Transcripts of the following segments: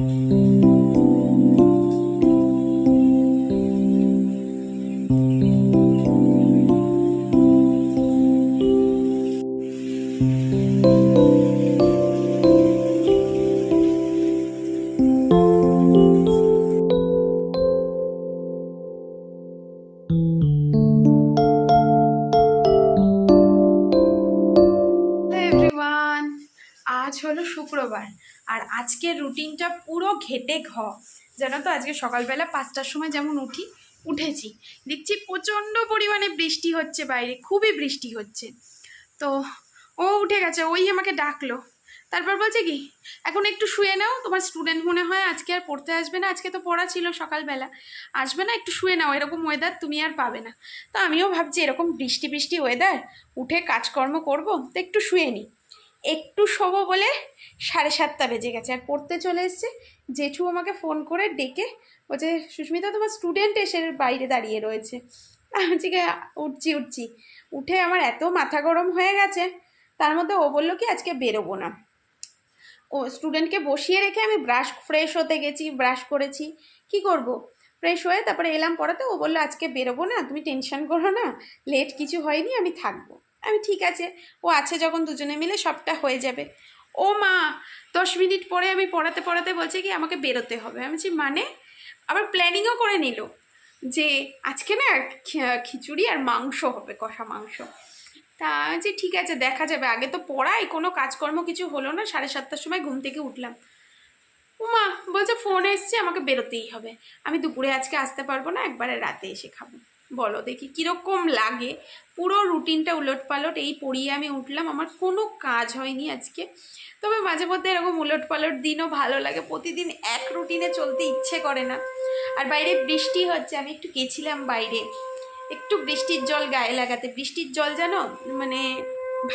Mm-hmm. আজ হলো শুক্রবার। আর আজকের রুটিনটা পুরো ঘেটে ঘ। জানো তো, আজকে সকালবেলা পাঁচটার সময় যেমন উঠি, উঠেছি। দেখছি প্রচণ্ড পরিমাণে বৃষ্টি হচ্ছে বাইরে, খুবই বৃষ্টি হচ্ছে। তো ও উঠে গেছে, ওই আমাকে ডাকলো। তারপর বলছে কি, এখন একটু শুয়ে নাও, তোমার স্টুডেন্ট মনে হয় আজকে আর পড়তে আসবে না, আজকে তো পড়া ছিল সকালবেলা। আসবে না, একটু শুয়ে নাও, এরকম ওয়েদার তুমি আর পাবে না। তো আমিও ভাবছি, এরকম বৃষ্টি বৃষ্টি ওয়েদার উঠে কাজকর্ম করব, তো একটু শুয়ে নিই একটু শোবো বলে সাড়ে সাতটা বেজে গেছে। আর পড়তে চলে এসছে। জেঠু আমাকে ফোন করে ডেকে বলছে, সুস্মিতা, তোমার স্টুডেন্ট এসে বাইরে দাঁড়িয়ে রয়েছে। আমি বলছি উঠছি উঠছি। উঠে আমার এত মাথা গরম হয়ে গেছে, তার মধ্যে ও বলল কি, আজকে বেরোবো না। ও স্টুডেন্টকে বসিয়ে রেখে আমি ব্রাশ ফ্রেশ হতে গেছি ব্রাশ করেছি। কি করব? ফ্রেশ হয়ে তারপরে এলাম পড়াতে। ও বলল, আজকে বেরোবো না, তুমি টেনশন করো না লেট কিছু হয়নি, আমি থাকব। আমি ঠিক আছে। ও আছে যখন দুজনে মিলে সবটা হয়ে যাবে। ও মা, দশ মিনিট পরে আমি পড়াতে পড়াতে বলছে কি, আমাকে বেরোতে হবে। আমি বলছি মানে? আবার প্ল্যানিংও করে নিল যে আজকে না খিচুড়ি আর মাংস হবে, কষা মাংস। তা বলছি, ঠিক আছে, দেখা যাবে। আগে তো পড়াই, কোনো কাজকর্ম কিছু হলো না। সাড়ে সাতটার সময় ঘুম থেকে উঠলাম। উমা বলছে, ফোন এসছে, আমাকে বেরোতেই হবে। আমি দুপুরে আজকে আসতে পারব না, একবারে রাতে এসে খাব। বলো, দেখি কীরকম লাগে। পুরো রুটিনটা উলট পালট এই পড়িয়ে আমি উঠলাম। আমার কোনো কাজ হয়নি আজকে। তবে মাঝে মধ্যে এরকম উলট পালট দিনও ভালো লাগে। প্রতিদিন এক রুটিনে চলতে ইচ্ছে করে না। আর বাইরে বৃষ্টি হচ্ছে, আমি একটু গেছিলাম বাইরে। একটু বৃষ্টির জল গায়ে লাগাতে। বৃষ্টির জল জানো? মানে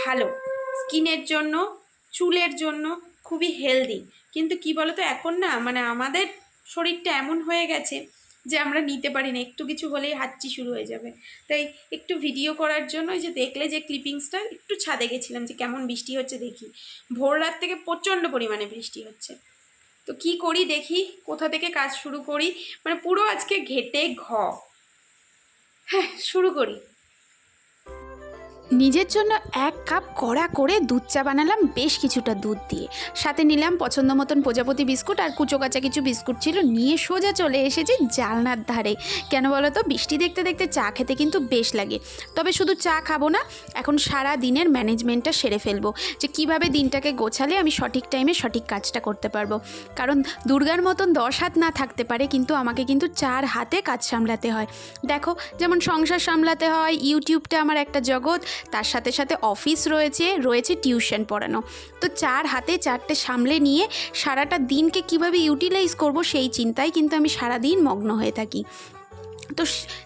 ভালো। স্কিনের জন্য, চুলের জন্য খুবই হেলদি। কিন্তু কি বলতো, এখন না মানে আমাদের শরীরটা এমন হয়ে গেছে যে আমরা নিতে পারি না। একটু কিছু হলেই হাঁচি শুরু হয়ে যাবে। তাই একটু ভিডিও করার জন্য ওই যে দেখলে যে ক্লিপিংসটা একটু ছাদে গেছিলাম যে কেমন বৃষ্টি হচ্ছে দেখি। ভোর রাত থেকে প্রচণ্ড পরিমাণে বৃষ্টি হচ্ছে। তো কি করি দেখি, কোথা থেকে কাজ শুরু করি? মানে পুরো আজকে ঘেটে ঘ। হ্যাঁ শুরু করি। নিজের জন্য এক কাপ কড়া করে দুধ চা বানালাম, বেশ কিছুটা দুধ দিয়ে। সাথে নিলাম পছন্দ মতন প্রজাপতি বিস্কুট আর কুচো কাচা কিছু বিস্কুট ছিল, নিয়ে সোজা চলে এসেছি জালনার ধারে। কেন বলো তো, বৃষ্টি দেখতে দেখতে চা খেতে কিন্তু বেশ লাগে। তবে শুধু চা খাব না, এখন সারা দিনের ম্যানেজমেন্টটা সেরে ফেলব। যে কীভাবে দিনটাকে গোছালে আমি সঠিক টাইমে সঠিক কাজটা করতে পারব। কারণ দুর্গার মতন দশ হাত না থাকতে পারে, কিন্তু আমাকে কিন্তু চার হাতে কাজ সামলাতে হয়। দেখো, যেমন সংসার সামলাতে হয়, ইউটিউবটা আমার একটা জগৎ তার সাথে সাথে অফিস রয়েছে রয়েছে টিউশন পড়ানো। তো চার হাতে চারটে সামলে নিয়ে সারাটা দিনকে কীভাবে ইউটিলাইজ করব সেই চিন্তায় কিন্তু আমি সারা দিন মগ্ন হয়ে থাকি। তো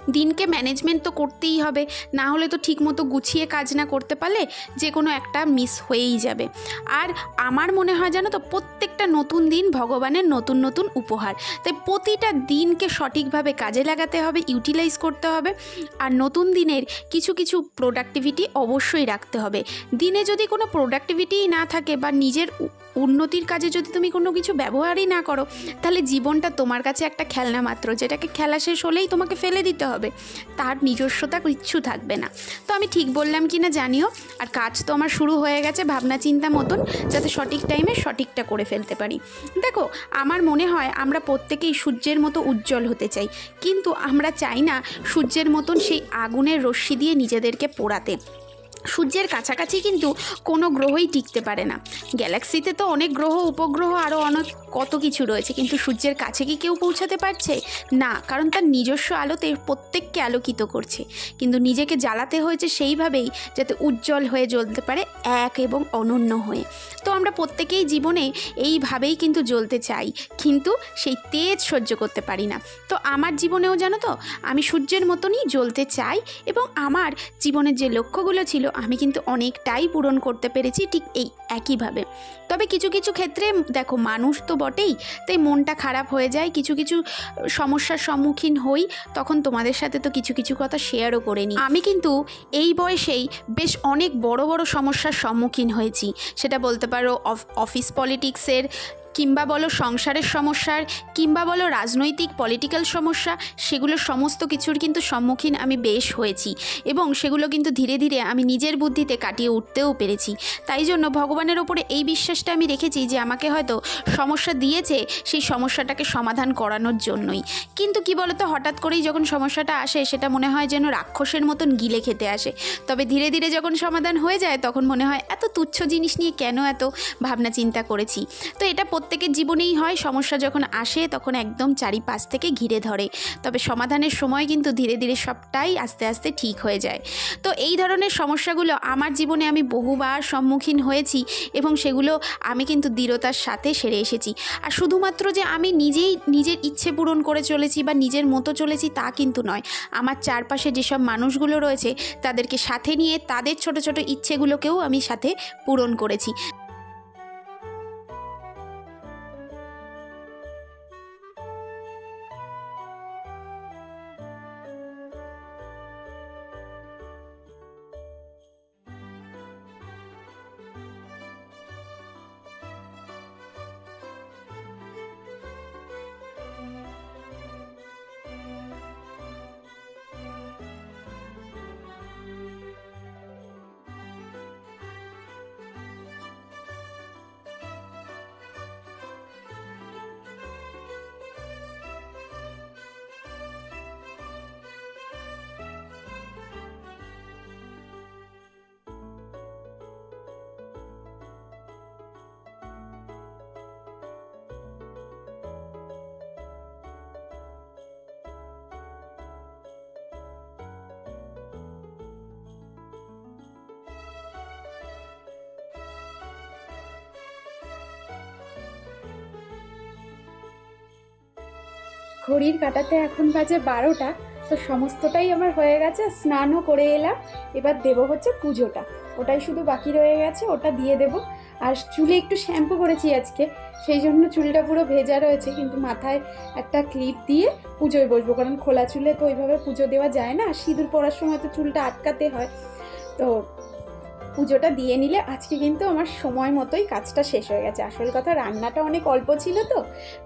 দিনকে ম্যানেজমেন্ট তো করতেই হবে। না হলে তো ঠিকমতো গুছিয়ে কাজ না করতে পারলে যে কোনো একটা মিস হয়েই যাবে। আর আমার মনে হয় জানো তো, প্রত্যেকটা নতুন দিন ভগবানের নতুন নতুন উপহার। তাই প্রতিটা দিনকে সঠিকভাবে কাজে লাগাতে হবে ইউটিলাইজ করতে হবে। আর নতুন দিনের কিছু কিছু প্রোডাক্টিভিটি অবশ্যই রাখতে হবে। দিনে যদি কোনো প্রোডাক্টিভিটিই না থাকে বা নিজের উন্নতির কাজে যদি তুমি কোনো কিছু ব্যবহারই না করো, তাহলে জীবনটা তোমার কাছে একটা খেলনা মাত্র, যেটাকে খেলা শেষ হলেই তোমাকে ফেলে দিতে হবে। তার নিজস্বতা কিচ্ছু থাকবে না। তো আমি ঠিক বললাম কি না জানিও? আর কাজ তো আমার শুরু হয়ে গেছে ভাবনা চিন্তা মতন, যাতে সঠিক টাইমে সঠিকটা করে ফেলতে পারি। দেখো, আমার মনে হয় আমরা প্রত্যেকেই সূর্যের মতো উজ্জ্বল হতে চাই। কিন্তু আমরা চাই না সূর্যের মতন সেই আগুনের রশ্মি দিয়ে নিজেদেরকে পোড়াতে। সূর্যের কাছাকাছি কিন্তু কোনো গ্রহই টিকতে পারে না। গ্যালাক্সিতে তো অনেক গ্রহ, উপগ্রহ আরও অনেক কত কিছু রয়েছে, কিন্তু সূর্যের কাছে কি কেউ পৌঁছাতে পারছে? না, কারণ তার নিজস্ব আলোতে প্রত্যেককে আলোকিত করছে। কিন্তু নিজেকে জ্বালাতে হয়েছে সেইভাবেই যাতে উজ্জ্বল হয়ে জ্বলতে পারে এক এবং অনন্য হয়ে। তো আমরা প্রত্যেকেই জীবনে এইভাবেই কিন্তু জ্বলতে চাই, কিন্তু সেই তেজ সহ্য করতে পারি না। তো আমার জীবনেও জানো তো, আমি সূর্যের মতনই জ্বলতে চাই এবং আমার জীবনের যে লক্ষ্যগুলো ছিল আমি কিন্তু অনেকটাই পূরণ করতে পেরেছি ঠিক এই একইভাবে। তবে কিছু কিছু ক্ষেত্রে দেখো মানুষ তো বটেই, তাই মনটা খারাপ হয়ে যায়, কিছু কিছু সমস্যার সম্মুখীন হই, তখন তোমাদের সাথে তো কিছু কিছু কথা শেয়ারও করে নিই আমি কিন্তু এই বয়সেই বেশ অনেক বড় বড় সমস্যার সম্মুখীন হয়েছি। সেটা বলতে পারো অফ- অফিস পলিটিক্সের কিংবা বলো সংসারের সমস্যার, কিংবা বলো রাজনৈতিক পলিটিক্যাল সমস্যা, সেগুলো সমস্ত কিছুর কিন্তু সম্মুখীন আমি বেশ হয়েছি এবং সেগুলো কিন্তু ধীরে ধীরে আমি নিজের বুদ্ধিতে কাটিয়ে উঠতেও পেরেছি। তাই জন্য ভগবানের ওপরে এই বিশ্বাসটা আমি রেখেছি যে আমাকে হয়তো সমস্যা দিয়েছে সেই সমস্যাটাকে সমাধান করানোর জন্যই। কিন্তু কি বলতো, হঠাৎ করেই যখন সমস্যাটা আসে, সেটা মনে হয় যেন রাক্ষসের মতন গিলে খেতে আসে। তবে ধীরে ধীরে যখন সমাধান হয়ে যায়, তখন মনে হয় এত তুচ্ছ জিনিস নিয়ে কেন এত ভাবনা চিন্তা করেছি? তো এটা প্রত্যেকের জীবনেই হয়, সমস্যা যখন আসে তখন একদম চারিপাশ থেকে ঘিরে ধরে। তবে সমাধানের সময় কিন্তু ধীরে ধীরে সবটাই আস্তে আস্তে ঠিক হয়ে যায়। তো এই ধরনের সমস্যাগুলো আমার জীবনে আমি বহুবার সম্মুখীন হয়েছি এবং সেগুলো আমি কিন্তু দৃঢ়তার সাথে সেরে এসেছি। আর শুধুমাত্র যে আমি নিজেই নিজের ইচ্ছে পূরণ করে চলেছি বা নিজের মতো চলেছি তা কিন্তু নয়। আমার চারপাশে যেসব মানুষগুলো রয়েছে তাদেরকে সাথে নিয়ে তাদের ছোট ছোট ইচ্ছেগুলোকেও আমি সাথে পূরণ করেছি। ঘড়ির কাটাতে এখন বাজে বারোটা, তো সমস্তটাই আমার হয়ে গেছে স্নানও করে এলাম। এবার দেবো হচ্ছে পুজোটা। ওটাই শুধু বাকি রয়ে গেছে, ওটা দিয়ে দেব। আর চুলে একটু শ্যাম্পু করেছি আজকে, সেই জন্য চুলটা পুরো ভেজা রয়েছে, কিন্তু মাথায় একটা ক্লিপ দিয়ে পুজোয় বসবো, কারণ খোলা চুলে তো ওইভাবে পুজো দেওয়া যায় না সিঁদুর পরার সময় তো চুলটা আটকাতে হয়। তো পুজোটা দিয়ে নিলে আজকে কিন্তু আমার সময় মতোই কাজটা শেষ হয়ে গেছে। আসল কথা রান্নাটা অনেক অল্প ছিল তো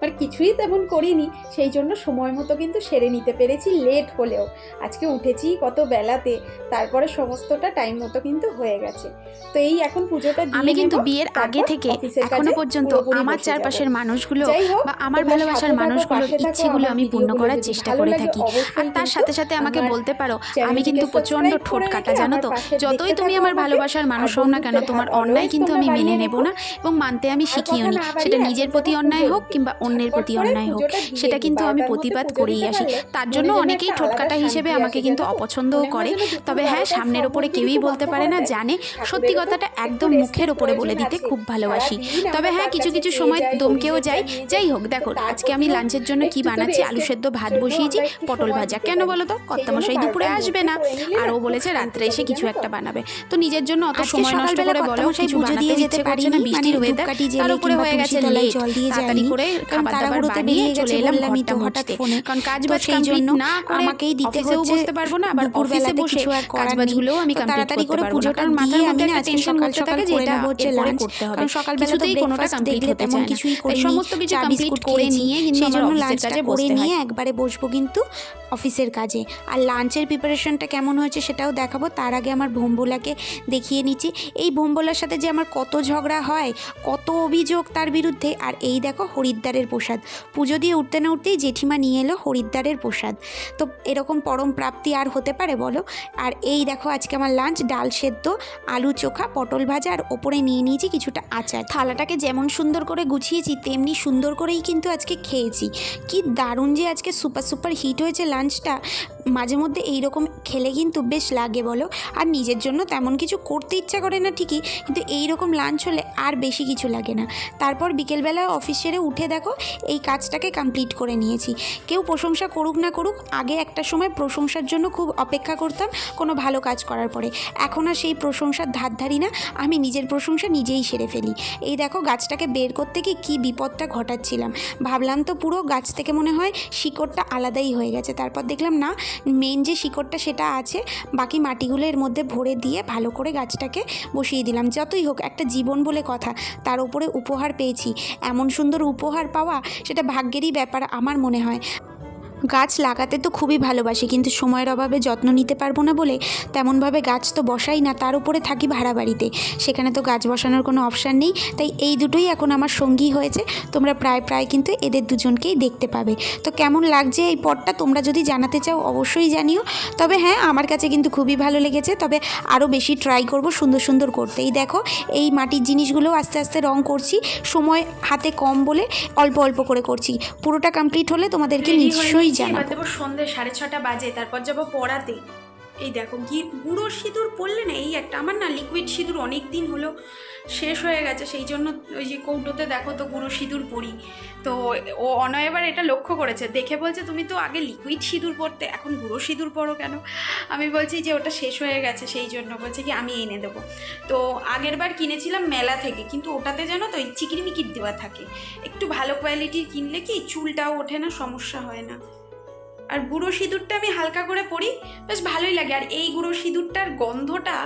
আর কিছুই তেমন করিনি। সেই জন্য সময় মতো কিন্তু সেরে নিতে পেরেছি লেট হলেও। আজকে উঠেছি কত বেলাতে তারপরে সমস্তটা টাইম মতো কিন্তু হয়ে গেছে। তো এই এখন পুজোটা আমি কিন্তু বিয়ের আগে থেকে এখনও পর্যন্ত আমার চারপাশের মানুষগুলো বা আমার ভালোবাসার মানুষগুলোর ইচ্ছেগুলো আমি পূর্ণ করার চেষ্টা করে থাকি। আর তার সাথে সাথে আমাকে বলতে পারো আমি কিন্তু প্রচণ্ড ঠোঁট কাটা জানো তো? যতই তুমি আমার আমাকে, ভালোবাসার মানুষ হও না কেন তোমার অন্যায় কিন্তু আমি মেনে নেব না এবং মানতে আমি শিখিও নি। সেটা নিজের প্রতি অন্যায় হোক কিংবা অন্যের প্রতি অন্যায় হোক সেটা কিন্তু আমি প্রতিবাদ করেই আসি তার জন্য অনেকেই একটা ঠোঁট আলাদা কাটা হিসেবে আমাকে কিন্তু অপছন্দও করে। তবে হ্যাঁ সামনের পর ওপরে কেউই বলতে পারে না জানে সত্যি কথাটা একদম মুখের ওপরে বলে দিতে খুব ভালোবাসি। তবে হ্যাঁ কিছু কিছু সময় দমকেও যাই। যাই। হোক দেখো আজকে আমি লাঞ্চের জন্য কি বানাচ্ছি? আলু সেদ্ধ ভাত বসিয়েছি পটল ভাজা কেন বলো তো সেই কর্তামশাই দুপুরে আসবে না আর ও বলেছে রাত্রে এসে কিছু একটা বানাবে তো নিজের জন্য অত সময় নষ্ট করে বলো কিছু পুজো দিয়ে যেতে করছে না বৃষ্টির ওয়েদার ধূপকাঠি তার উপরে হয়ে গেছে লেট জল দিয়ে তাড়াতাড়ি যায়নি। করে খাবার দাবার বানিয়ে চলে এলাম ঘরটা তো হঠাৎ ফোনে। কারণ কাজ বাজ সেই জন্য না করে আমাকেই দিতে হচ্ছে বসতে পারব না আবার অফিসে দুপুরবেলাতে বসে কিছু আর কাজ নেই। বাজগুলোও আমি কমপ্লিট তাড়াতাড়ি করতে করে পারব না। পুজোটা কারণ মাথার মধ্যে একটা টেনশন সকাল থাকে যে এটা হচ্ছে lunch। করতে হবে। কারণ সকালবেলা তো কিছুতেই কোনোটা কমপ্লিট হতে তেমন চায় কিছুই করিনি, সমস্ত কিছু কমপ্লিট করে নিয়ে কিন্তু সেই জন্য লাঞ্চটা করে নিয়ে একবারে বসবো কিন্তু অফিসের কাজে আর লাঞ্চের প্রিপারেশনটা কেমন হয়েছে সেটাও দেখাবো তার আগে আমার ভোম্বলাকে দেখিয়ে নিচ্ছি। এই ভোম্বলার সাথে যে আমার কত ঝগড়া হয়, কত অভিযোগ তার বিরুদ্ধে। আর এই দেখো হরিদ্বারের প্রসাদ। পুজো দিয়ে উঠতে না উঠতেই জেঠিমা নিয়ে এলো হরিদ্বারের প্রসাদ। তো এরকম পরম প্রাপ্তি আর হতে পারে বলো? আর এই দেখো আজকে আমার লাঞ্চ ডাল সেদ্ধ, আলু চোখা, পটল ভাজা, আর ওপরে নিয়ে নিয়েছি কিছুটা আচার। থালাটাকে যেমন সুন্দর করে গুছিয়েছি, তেমনি সুন্দর করেই কিন্তু আজকে খেয়েছি। কি দারুণ যে আজকে সুপার সুপার হিট হয়েছে লাঞ্চটা মাঝে মধ্যে এইরকম খেলে কিন্তু বেশ লাগে বলো? আর নিজের জন্য তেমন কিছু করতে ইচ্ছা করে না ঠিকই, কিন্তু এই রকম লাঞ্চ হলে আর বেশি কিছু লাগে না। তারপর বিকেলবেলা অফিস সেরে উঠে দেখো, এই কাজটাকে কমপ্লিট করে নিয়েছি। কেউ প্রশংসা করুক না করুক, আগে একটা সময় প্রশংসার জন্য খুব অপেক্ষা করতাম কোনো ভালো কাজ করার পরে। এখন আর সেই প্রশংসার ধার ধারি না, আমি নিজের প্রশংসা নিজেই সেরে ফেলি। এই দেখো, গাছটাকে বের করতে গিয়ে কী বিপদটা ঘটাচ্ছিলাম। ভাবলাম তো পুরো গাছ থেকে মনে হয় শিকড়টা আলাদাই হয়ে গেছে। তারপর দেখলাম না মেন যে শিকড়টা সেটা আছে, বাকি মাটিগুলো এর মধ্যে ভরে দিয়ে ভালো করে গাছটাকে বসিয়ে দিলাম। যতই হোক, একটা জীবন বলে কথা, তার উপরে উপহার পেয়েছি। এমন সুন্দর উপহার পাওয়া, সেটা ভাগ্যেরই ব্যাপার, আমার মনে হয়। গাছ লাগাতে তো খুবই ভালোবাসি কিন্তু সময়ের অভাবে যত্ন নিতে পারব না বলে তেমনভাবে গাছ তো বসাই না তার উপরে থাকি ভাড়া বাড়িতে। সেখানে তো গাছ বসানোর কোনো অপশান নেই তাই এই দুটোই এখন আমার সঙ্গী হয়েছে তোমরা প্রায় প্রায় কিন্তু এদের দুজনকেই দেখতে পাবে। তো কেমন লাগছে এই পটটা তোমরা যদি জানাতে চাও অবশ্যই জানিও। তবে হ্যাঁ আমার কাছে কিন্তু খুবই ভালো লেগেছে তবে আরও বেশি ট্রাই করব সুন্দর সুন্দর করতে। এই দেখো এই মাটির জিনিসগুলো আস্তে আস্তে রং করছি সময় হাতে কম বলে অল্প অল্প করে করছি। পুরোটা কমপ্লিট হলে তোমাদেরকে নিশ্চয়ই জানাব। দেবো সন্ধ্যে সাড়ে ছটা বাজে, তারপর যাব পড়াতে। এই দেখো গি- গুঁড়ো সিঁদুর পড়লে না, এই একটা, আমার না লিকুইড সিঁদুর অনেক দিন হলো শেষ হয়ে গেছে, সেই জন্য ওই যে কৌটোতে দেখো তো গুঁড়ো সিঁদুর পড়ি। তো ও অনয় এবার এটা লক্ষ্য করেছে, দেখে বলছে, তুমি তো আগে লিকুইড সিঁদুর পড়তে, এখন গুঁড়ো সিঁদুর পড়ো কেন? আমি বলছি যে, ওটা শেষ হয়ে গেছে, সেই জন্য। বলছে কি, আমি এনে দেবো। তো আগের বার কিনেছিলাম মেলা থেকে, কিন্তু ওটাতে জানো তো চিকিরমিকির দেওয়া থাকে। একটু ভালো কোয়ালিটির কিনলে কি চুলটাও ওঠে না, সমস্যা হয় না। আর গুঁড়ো সিঁদুরটা আমি হালকা করে পরি, বেশ ভালোই লাগে। আর এই গুঁড়ো সিঁদুরটার গন্ধটা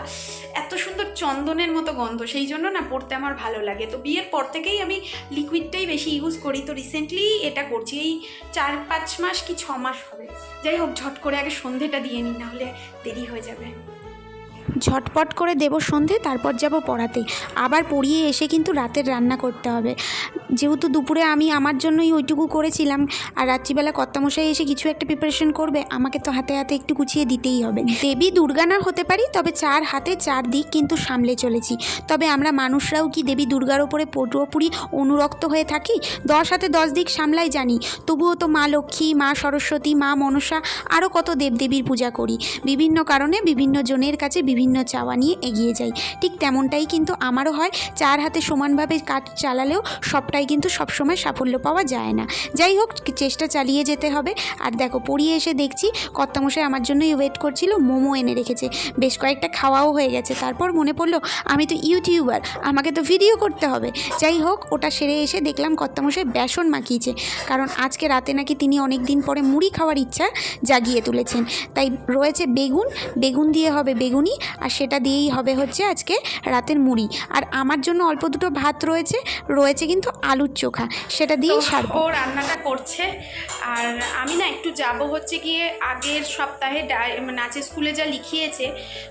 এত সুন্দর চন্দনের মতো গন্ধ, সেই জন্য না পড়তে আমার ভালো লাগে। তো বিয়ের পর থেকেই আমি লিকুইডটাই বেশি ইউজ করি। তো রিসেন্টলি এটা করছি, এই চার পাঁচ মাস কি ছ মাস হবে। যাই হোক, ঝট করে আগে সন্ধেটা দিয়ে নিই, নাহলে দেরি হয়ে যাবে। ঝটপট করে দেব সন্ধে, তারপর যাব পড়াতে। আবার পড়িয়ে এসে কিন্তু রাতের রান্না করতে হবে। যেহেতু দুপুরে আমি আমার জন্যই ওইটুকু করেছিলাম, আর রাত্রিবেলা কর্তামশাই এসে কিছু একটা প্রিপারেশন করবে, আমাকে তো হাতে হাতে একটু গুছিয়ে দিতেই হবে। দেবী দুর্গা না হতে পারি, তবে চার হাতে চার দিক কিন্তু সামলে চলেছি। তবে আমরা মানুষরাও কি দেবী দুর্গার ওপরে পুরোপুরি অনুরক্ত হয়ে থাকি? দশ হাতে দশ দিক সামলাই জানি। তবুও তো মা লক্ষ্মী, মা সরস্বতী, মা মনসা, আরও কত দেবদেবীর পূজা করি। বিভিন্ন কারণে বিভিন্ন জনের কাছে বিভিন্ন চাওয়া নিয়ে এগিয়ে যাই। ঠিক তেমনটাই কিন্তু আমারও হয়, চার হাতে সমানভাবে কাজ চালালেও সবটাই কিন্তু সবসময় সাফল্য পাওয়া যায় না। যাই হোক, চেষ্টা চালিয়ে যেতে হবে। আর দেখো, পড়িয়ে এসে দেখছি, কর্তামশাই আমার জন্যই ওয়েট করছিল, মোমো এনে রেখেছে। বেশ কয়েকটা খাওয়াও হয়ে গেছে। তারপর মনে পড়ল, আমি তো ইউটিউবার, আমাকে তো ভিডিও করতে হবে। যাই হোক, ওটা সেরে এসে দেখলাম কর্তামশাই বেসন মাখিয়েছে। কারণ আজকে রাতে নাকি তিনি অনেক দিন পরে মুড়ি খাওয়ার ইচ্ছা জাগিয়ে তুলেছেন। তাই রয়েছে বেগুন বেগুন দিয়ে হবে বেগুনি আর সেটা দিয়েই হবে হচ্ছে আজকে রাতের মুড়ি। আর আমার জন্য অল্প দুটো ভাত রয়েছে রয়েছে কিন্তু আলুর চোখা সেটা দিয়েই সারব। ও রান্নাটা করছে আর আমি না একটু যাব হচ্ছে গিয়ে আগের সপ্তাহে নাচের স্কুলে যা লিখিয়েছে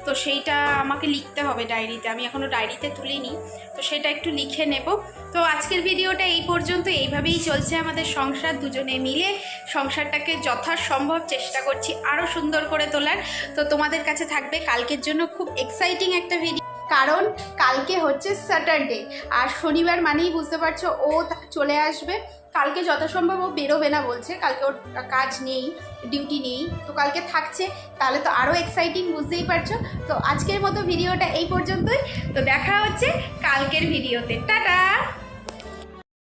তো সেইটা আমাকে লিখতে হবে ডায়েরিতে আমি এখনও ডায়েরিতে তুলিনি। তো সেটা একটু লিখে নেব। তো আজকের ভিডিওটা এই পর্যন্ত। এইভাবেই চলছে আমাদের সংসার, দুজনে মিলে সংসারটাকে যথাসম্ভব চেষ্টা করছি আরও সুন্দর করে তোলার। তো তোমাদের কাছে থাকবে কালকের জন্য খুব এক্সাইটিং একটা ভিডিও কারণ কালকে হচ্ছে স্যাটারডে আর শনিবার মানেই বুঝতে পারছ ও চলে আসবে। কালকে যথাসম্ভব ও বেরোবে না বলছে, কালকে ওর কাজ নেই ডিউটি নেই, তো কালকে থাকছে, তাহলে তো আরও এক্সাইটিং বুঝতেই পারছ। তো আজকের মতো ভিডিওটা এই পর্যন্তই, তো দেখা হচ্ছে কালকের ভিডিওতে। টাটা!